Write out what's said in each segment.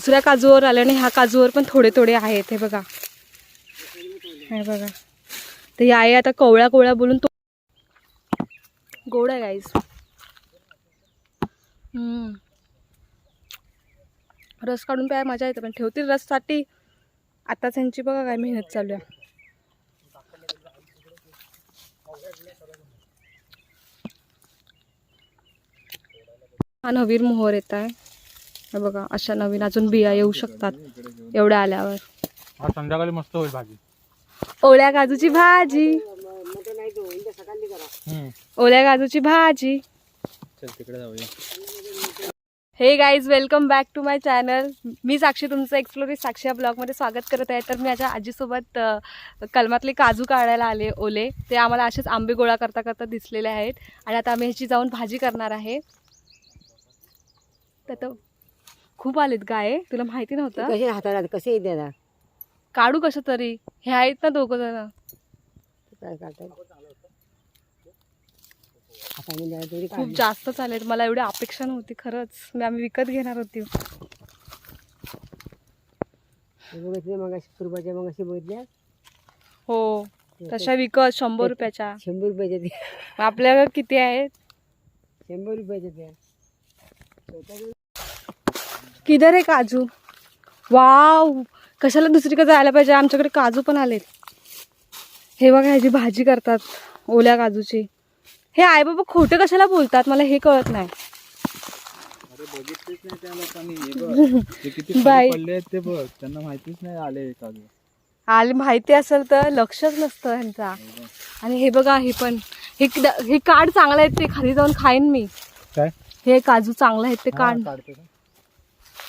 दुसऱ्या काजूवर आले आणि ह्या काजूवर पण थोडे थोडे आहेत हे बघा. हे बघा. तर या आई आता कोवळ्या कोवळ्या बोलून तो गोड आहे गाईस रस काढून प्याय मजा येते पण ठेवतील रससाठी? आता त्यांची बघा काय मेहनत चालू आहे. हा नवीन मोहर येत आहे. बघा अशा नवीन अजून बिया येऊ शकतात एवढ्या आल्यावर. संध्याकाळी मस्त होईल भाजी. ओल्या काजूची भाजी. ओल्या काजूची भाजी. हे guys welcome back to my channel मी साक्षी तुमचं एक्सप्लोरी साक्षी या ब्लॉगमध्ये स्वागत करत आहे. तर मी माझ्या आजीसोबत अ, कलमातले काजू काढायला आले ओले. ते आम्हाला असेच आंबे गोळा करता करता दिसलेले आहेत. आणि आता आम्ही ह्याची जाऊन भाजी करणार आहे. तर तो खूप आलेत गाय तुला माहिती नव्हतं? कसे हाताळात कसे येते आता? काढू कसं तरी? हे आहेत ना दोघं जण. काय काढतात खूप काढली. जास्त चालेल मला एवढी अपेक्षा नव्हती खरंच. मी आम्ही विकत घेणार होती. हे बघितले मग पूर्वाच्या मग अशी बघितल्या? हो. तशा विकत शंभर रुपयाच्या. शंभर रुपयाच्या त्या. मग आपल्याकडे किती आहेत? शंभर रुपयाच्या त्या. किधर आहे काजू? वाव कशाला दुसरीकडे जायला पाहिजे? आमच्याकडे काजू पण आलेत. हे बघा ह्याची भाजी करतात ओल्या काजूची. हे आई बाबा खोटं कशाला बोलतात? मला हे कळत नाही. बाई. ते बघ. त्यांना माहितीच आले काजू. आले माहिती असेल तर लक्षच नसतं ह्यांचा. आणि हे बघा हे पण. हे हे काढ चांगलं आहे ते खाली जाऊन खाईन मी. काय? हे काजू चांगलं आहेत ते काढ?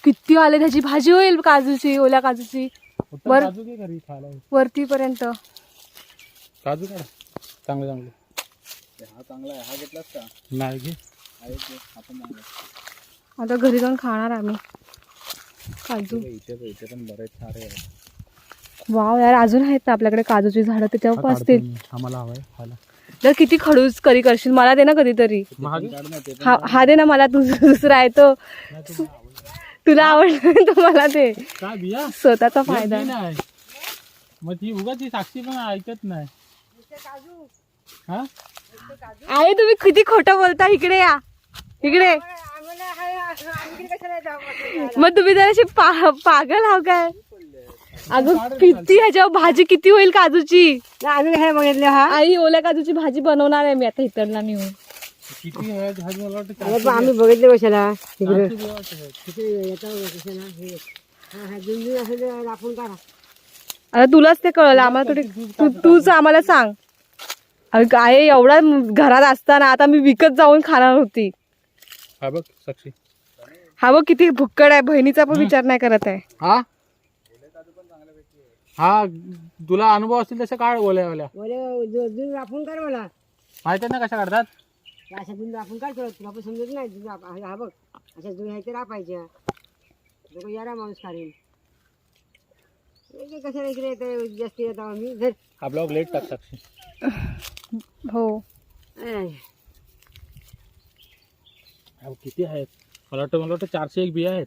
किती आले त्याची भाजी होईल काजूची ओल्या काजूची? फक्त वर- काजू घे घरी खायला. वरतीपर्यंत. काजू काढ. चांगले चांगले. हा चांगला आहे. हा घेतलास का? नाही घे. आहे घे. हा पण चांगला आहे. आता घरी जाऊन खाणार आम्ही. काजू. इथे इथे पण बरेच सारे. आहेत वाव यार अजून आहेत ना आपल्याकडे काजूची झाडं त्याच्यावर हा पण काढतो असतील मी. हा मला हवाय खायला. तर किती खडूस करी करशील? मला दे ना कधीतरी. महाग काढ ना ते पण. हा हा दे ना मला तू दुसरा आहे तो. नाही, तो आवडला. तुला आवडला तो. काय बिया? स्वतःचा फायदा. नाही. मग ती उगा ती साक्षी पण ऐकत नाही. हा? आहे तुम्ही किती खोटं बोलता? इकडे या. इकडे. मग तुम्ही जराशी पा पागल आहो काय? अगं किती ह्याच्यावर भाजी किती होईल काजूची? नाही, आम्ही काय बघितले हा? आई ओल्या काजूची भाजी बनवणार आहे मी आता इतरला नेऊन. किती आहे? भाजी मला वाटतं अरे पण आम्ही बघितले कशाला? तिकडे वाटतं. येतं कशाला? हे. हा हा राखून काढा. आता तुलाच ते कळलं. आम्हाला थोडी तू तूच आम्हाला? सांग. अरे काय एवढा घरात असताना आता मी विकत जाऊन खाणार होती. हा बघ साक्षी. हा बघ किती भुक्कड आहे. बहिणीचा पण विचार नाही करत आहे. हा? हा तुला अनुभव असतील तसे काढ ओल्या ओल्या. बोले राखून काढ मला. माहिती आहे ना कशा काढतात? अशा जुन राखून काढ तुला तुला पण समजत नाही हा बघ. अशा जुन ह्याच्या रापायच्या. लोक यारा माणूस काढेल हे कशाला इकडे येतं? जास्त येतो आम्ही हा ब्लॉग लेट टाक साक्षी हो. हा किती आहेत? मला वाटतं मला वाटतं चारशे एक बिया आहेत.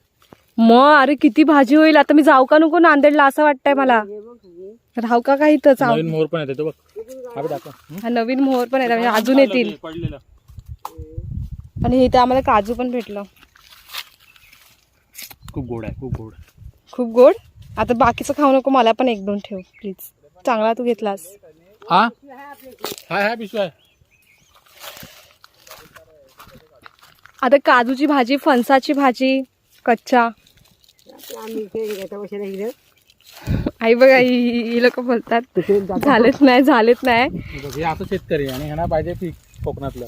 मग अरे किती भाजी होईल? आता मी जाऊ का नको नांदेडला? असं वाटतंय मला. हे बघ हे. राहू का काही आहो. नवीन मोहर पण येते तो बघ. हा दाखव. नवीन मोहर पण येतात म्हणजे अजून येतील. पडलेलं. आणि इथे आम्हाला काजू पण भेटलं. खूप गोड आहे खूप गोड. खूप गोड. आता बाकीचं खाऊ नको मला पण एक दोन ठेव प्लीज चांगला तू घेतलास. हा? आहे आता काजूची भाजी फणसाची भाजी इकडे आई बघा ही लोक बोलतात. झालेच नाही झालेच नाही. हे असं शेतकरी आणि ह्यांना पाहिजे पीक कोकणातलं.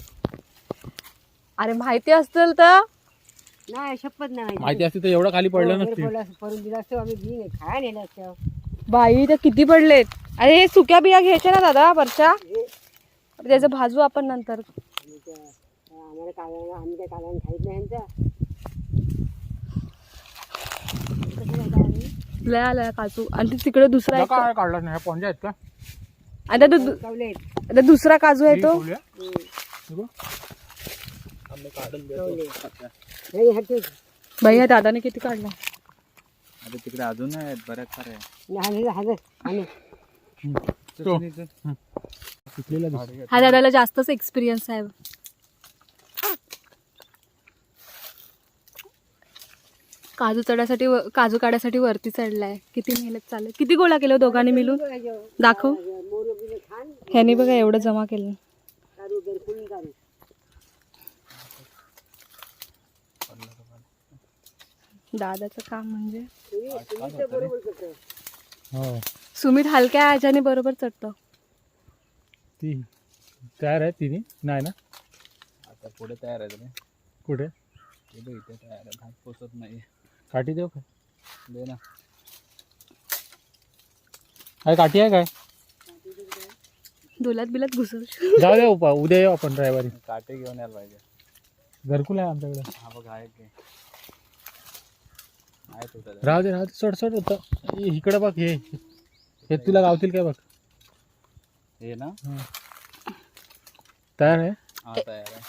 अरे माहिती असेल तर? नाही शपथ नाही माहिती. असते तर एवढं खाली पडलं नसते. पडून दिला असतो आम्ही बी नाही खायला नेलं असतं. बाई त्या किती पडलेत? अरे हे सुक्या बिया घ्यायच्या ना दादा वरच्या? त्याचं भाजू आपण नंतर. आम्ही त्या- आम्हाला आम्ही खाईत नाही यांचा? लय काजू. आणि ते तिकडे दुसरा एक काढला नाही? पोंजा आहेत का? आता तो दु- कवले आहेत. आता दुसरा काजू आहे तो. हे बघ. काढून देतो. कवले. हे. ह्या दादाने किती काढला? अरे तिकडे अजून आहेत बऱ्याच दिसतो. हा दादाला जास्तच एक्सपिरियन्स आहे. काजू चढायसाठी व- काजू काढायसाठी वरती चढलाय. किती मेहनत चालू किती गोळा केलं दोघांनी मिळून? दाखव. ह्याने बघा एवढं जमा केलं काढू गरकुळी काढू दादाचं काम म्हणजे. हो. सुमित हलक्या ह्याच्याने बरोबर चढतो. ती तयार आहे तिने? नाही ना? आता पुढे तयार आहे कुठे? इथे तयार आहे. भात पोचत नाही काठी देऊ काय दे ना. काय काठी आहे काय? दुलात बिलात घुसू जाऊ द्या उपा उद्या येऊ आपण रविवारी. काटे घेऊन यायला पाहिजे. घरकुल आहे आमच्याकडे. हा बघ आहे. राहू दे राहू दे. चढ चढ होतं इकडे बघ हे. हे तुला गावतील काय बघ? हे ना? तयार आहे? हा तयार आहे.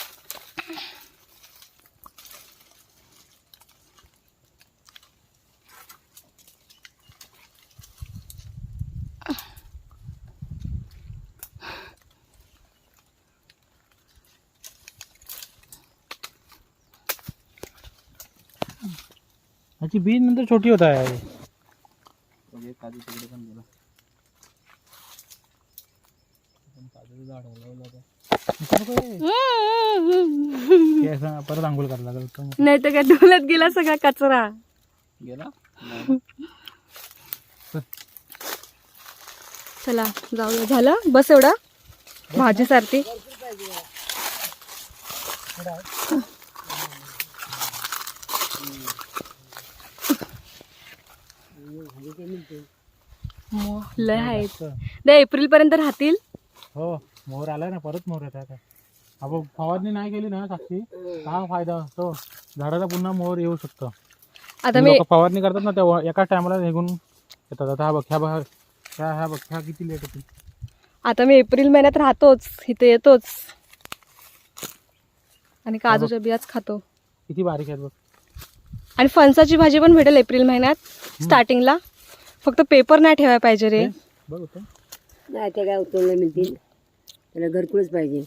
ह्याची बीज नंतर छोटी होत आहे एक काजू तिकडे पण गेला पण काजूचं झाड हलवलं होतं. हे असं परत आंघोळ करायला लागेल नाही तर काय डोल्यात गेला सगळा कचरा। गेला? चला जाऊया. झालं? बस एवढा? भाजी सारखी. लय आहेत. असं. त्या एप्रिल पर्यंत राहतील. हो मोर आलाय ना परत मोर येतात. आपण फवारणी नाही केली ना साक्षी. हा फायदा? असतो झाडाला पुन्हा मोर येऊ शकतो. आता मी लोक फवारणी करतात ना तेव्हा एका टायमाला निघून येतात. आता हा बघ ह्या बघ ह्या ह्या बघ ह्या किती लेट होती आता मी एप्रिल महिन्यात राहतोच. इथे येतोच. आणि काजूच्या बियाच खातो. किती बारीक आहेत बघ. आणि फणसाची भाजी पण भेटेल एप्रिल महिन्यात. स्टार्टिंगला. फक्त पेपर नाही ठेवायला पाहिजे रे. बघ होतं. नाही ते काय उतरलं मिळतील त्याला घरकुळच पाहिजे.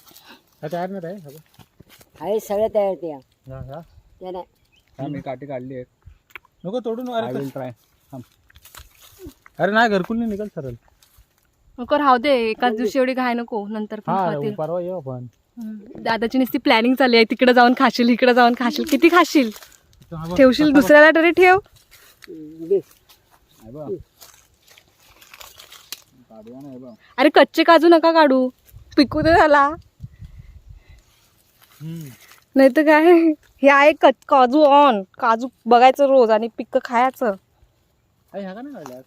हा तयार नाही आहे हा सगळ्या तयार त्या. ह्या- ह्या. त्या नाही. हा मी काठी काढली नको तोडून अरे विल ट्राय अरे नाही घरकुल नाही निघाल सरळ. नको राहू दे. एकाच दिवशी एवढी घाय नको. नंतर पण हा खातील. परवा येऊ आपण. हम्म. दादाची नुसती प्लॅनिंग चालली आहे. तिकडे जाऊन खाशील इकडे जाऊन खाशील. किती खाशील? हा. ठेवशील दुसऱ्याला तरी ठेव. आहे काढूया हे अरे कच्चे काजू नका काढू. पिकू दे झाला. नाही तर काय? हे आहे काजू ऑन काजू बघायचं रोज आणि पिक्क खायचं. अरे ह्या का नाही काढल्या?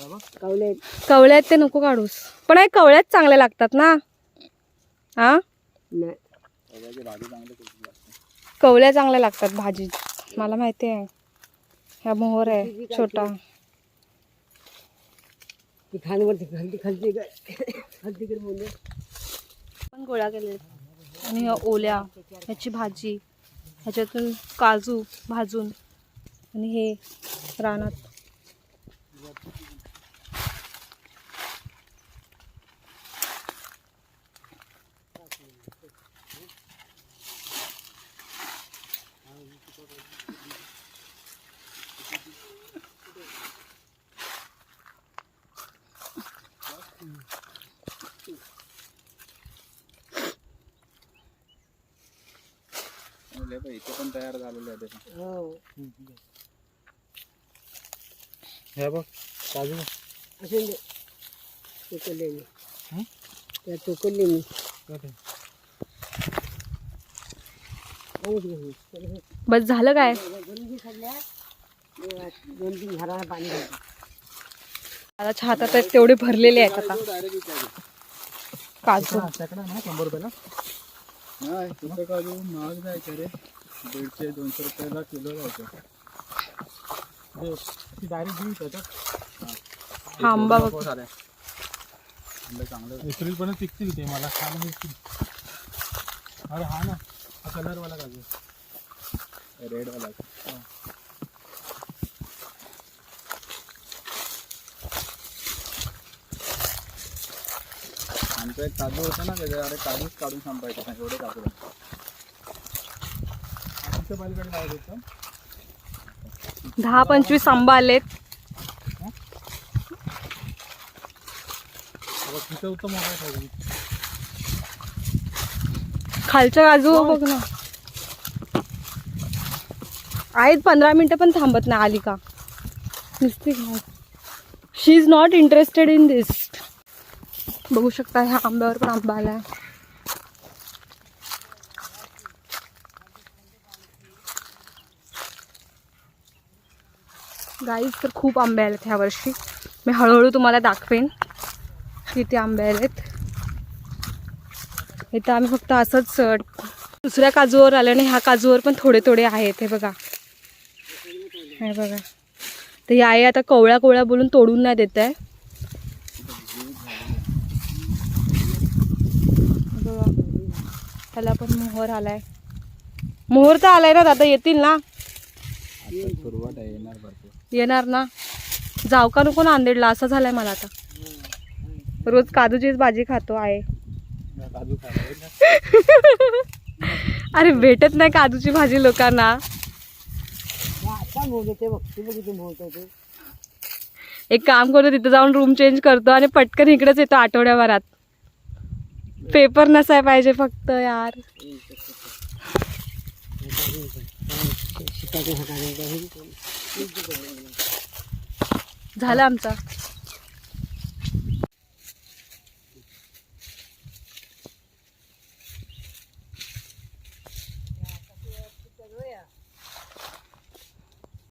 हा बघ. कावले कवळ्यात ते नको काढूस. पण आहे कवळ्यात चांगल्या लागतात ना. हा? नाही. सगळ्याची भाजी चांगली कुठली लागते कवळ्या चांगल्या लागतात भाजी. मला माहिती आहे. ह्या मोहर आहे छोटा. पण गोळा केले आणि ओल्या ह्याची भाजी ह्याच्यातून काजू भाजून. आणि हे रानात आणि हे बघ इथे पण तयार झालेले आहे. हो. हे बघ काजू. असून दे. टोकरले मी. हं? त्या टोकरले मी. हे बस झालं काय? खाल्ल्या. पाणी घालतो आता हातात आहेत तेवढे भरलेले आहेत आता. काजू हा, त्याकडे ना शंभर रुपयाला. नाही तुझं काजू महाग जायचं रे? दीडशे दोनशे रुपयाला किलो जायचं डायरेक्ट घेऊन त्याच्यात. हा आंबा हो, चांगले एप्रिल पण पिकतील ते मला खायला मिळतील अरे हा ना हा कलरवाला काजू रेड वाला एक काजू होता ना त्याच्या अरे काजूच काढून संपायचे नाही एवढे काजू आमच्या होतं? दहा पंचवीस आंबा आलेत. खालच्या काजू. बघ ना. आहेत पंधरा मिनिटं पण थांबत नाही आली का? नुसती she is not interested in this बघू शकता ह्या आंब्यावर पण आंबा आहे गाईज तर खूप आंबे आलेत ह्या वर्षी. मी हळूहळू तुम्हाला दाखवेन किती आंबे आलेत. इथं आम्ही फक्त असंच दुसऱ्या काजूवर आल्याने ह्या काजूवर पण थोडे थोडे आहेत हे बघा. हे बघा. तर या आता कवळ्या कोवळ्या बोलून तोडून नाही देत आहे बघा त्याला पण मोहर आलाय. मोहर तर आलाय ना दादा येतील ना? सुरुवात आहे येणार येणार ना? जाऊ का नको नांदेडला असं झालंय मला आता. रोज काजूचीच भाजी खातो आहे. अरे भेटत नाही काजूची भाजी लोकांना. आता एक काम करतो तिथं जाऊन रूम चेंज करतो आणि पटकन इकडेच येतो आठवड्याभरात. पेपर नसाय पाहिजे फक्त यार. झालं आमचा.